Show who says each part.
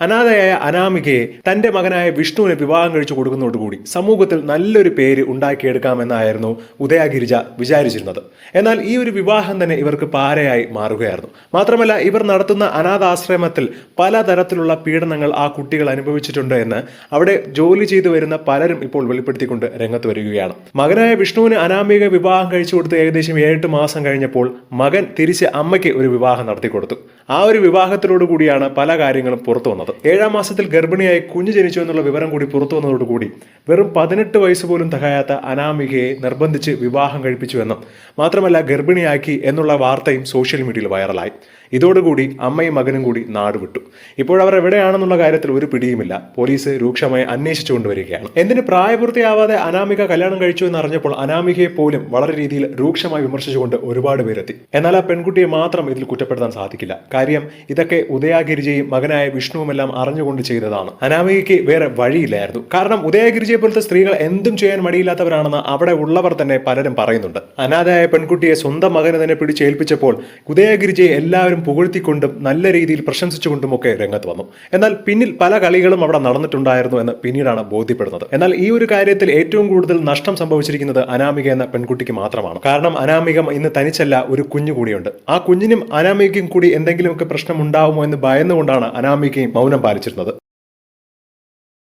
Speaker 1: അനാഥയായ അനാമികയെ തന്റെ മകനായ വിഷ്ണുവിനെ വിവാഹം കഴിച്ചു കൊടുക്കുന്നതോടുകൂടി സമൂഹത്തിൽ നല്ലൊരു പേര് ഉണ്ടാക്കിയെടുക്കാമെന്നായിരുന്നു ഉദയഗിരിജ വിചാരിച്ചിരുന്നത്. എന്നാൽ ഈ ഒരു വിവാഹം തന്നെ ഇവർക്ക് പാരയായി മാറുകയായിരുന്നു. മാത്രമല്ല ഇവർ നടത്തുന്ന അനാഥാശ്രമത്തിൽ പലതരത്തിലുള്ള പീഡനങ്ങൾ ആ കുട്ടികൾ അനുഭവിച്ചിട്ടുണ്ട് എന്ന് അവിടെ ജോലി ചെയ്തു വരുന്ന പലരും ഇപ്പോൾ വെളിപ്പെടുത്തിക്കൊണ്ട് രംഗത്ത് വരികയാണ്. മകനായ വിഷ്ണുവിന് അനാമിക വിവാഹം കഴിച്ചു കൊടുത്ത് ഏകദേശം ഏഴെട്ട് മാസം കഴിഞ്ഞപ്പോൾ മകൻ തിരിച്ച് അമ്മയ്ക്ക് ഒരു വിവാഹം നടത്തി കൊടുത്തു ആ ഒരു വിവാഹത്തിലോടുകൂടിയാണ് പല കാര്യങ്ങളും പുറത്തു വന്നത്. ഏഴാം മാസത്തിൽ ഗർഭിണിയായി കുഞ്ഞു ജനിച്ചു എന്നുള്ള വിവരം കൂടി പുറത്തു വന്നതോടുകൂടി വെറും പതിനെട്ട് വയസ്സ് പോലും തികയാത്ത അനാമികയെ നിർബന്ധിച്ച് വിവാഹം കഴിപ്പിച്ചുവെന്നും മാത്രമല്ല ഗർഭിണിയാക്കി എന്നുള്ള വാർത്തയും സോഷ്യൽ മീഡിയയിൽ വൈറലായി. ഇതോടുകൂടി അമ്മയും മകനും കൂടി നാട് വിട്ടു. ഇപ്പോൾ അവർ എവിടെയാണെന്നുള്ള കാര്യത്തിൽ ഒരു പിടിയുമില്ല. പോലീസ് രൂക്ഷമായി അന്വേഷിച്ചുകൊണ്ടുവരികയാണ് എന്തിന് പ്രായപൂർത്തിയാവാതെ അനാമിക കല്യാണം കഴിച്ചു എന്ന് അറിഞ്ഞപ്പോൾ അനാമികയെ പോലും വളരെ രീതിയിൽ രൂക്ഷമായി വിമർശിച്ചുകൊണ്ട് ഒരുപാട് പേരെത്തി. എന്നാൽ ആ പെൺകുട്ടിയെ മാത്രം ഇതിൽ കുറ്റപ്പെടുത്താൻ സാധിക്കില്ല. കാര്യം ഇതൊക്കെ ഉദയാഗിരിജയും മകനായ വിഷ്ണുവുമെല്ലാം അറിഞ്ഞുകൊണ്ട് ചെയ്തതാണ്. അനാമികയ്ക്ക് വേറെ വഴിയില്ലായിരുന്നു. കാരണം ഉദയഗിരിജയെ പോലത്തെ സ്ത്രീകൾ എന്തും ചെയ്യാൻ മടിയില്ലാത്തവരാണെന്ന് അവിടെ ഉള്ളവർ തന്നെ പലരും പറയുന്നുണ്ട്. അനാഥയായ പെൺകുട്ടിയെ സ്വന്തം മകനെ തന്നെ പിടിച്ചേൽപ്പിച്ചപ്പോൾ ഉദയഗിരിജയെ എല്ലാവരും പുകഴ്ത്തിക്കൊണ്ടും നല്ല രീതിയിൽ പ്രശംസിച്ചുകൊണ്ടുമൊക്കെ രംഗത്ത് വന്നു. എന്നാൽ പിന്നിൽ പല കളികളും അവിടെ നടന്നിട്ടുണ്ടായിരുന്നു എന്ന് പിന്നീടാണ് ബോധ്യപ്പെടുന്നത്. എന്നാൽ ഈ ഒരു കാര്യത്തിൽ ഏറ്റവും കൂടുതൽ നഷ്ടം സംഭവിച്ചിരിക്കുന്നത് അനാമിക എന്ന പെൺകുട്ടിക്ക് മാത്രമാണ്. കാരണം അനാമിക ഇന്ന് തനിച്ചല്ല ഒരു കുഞ്ഞു കൂടിയുണ്ട്. ആ കുഞ്ഞിനും അനാമികയ്ക്കും കൂടി എന്തെങ്കിലുമൊക്കെ പ്രശ്നം ഉണ്ടാവുമോ എന്ന് ഭയന്നുകൊണ്ടാണ് അനാമികയും മൗനം പാലിച്ചിരുന്നത്.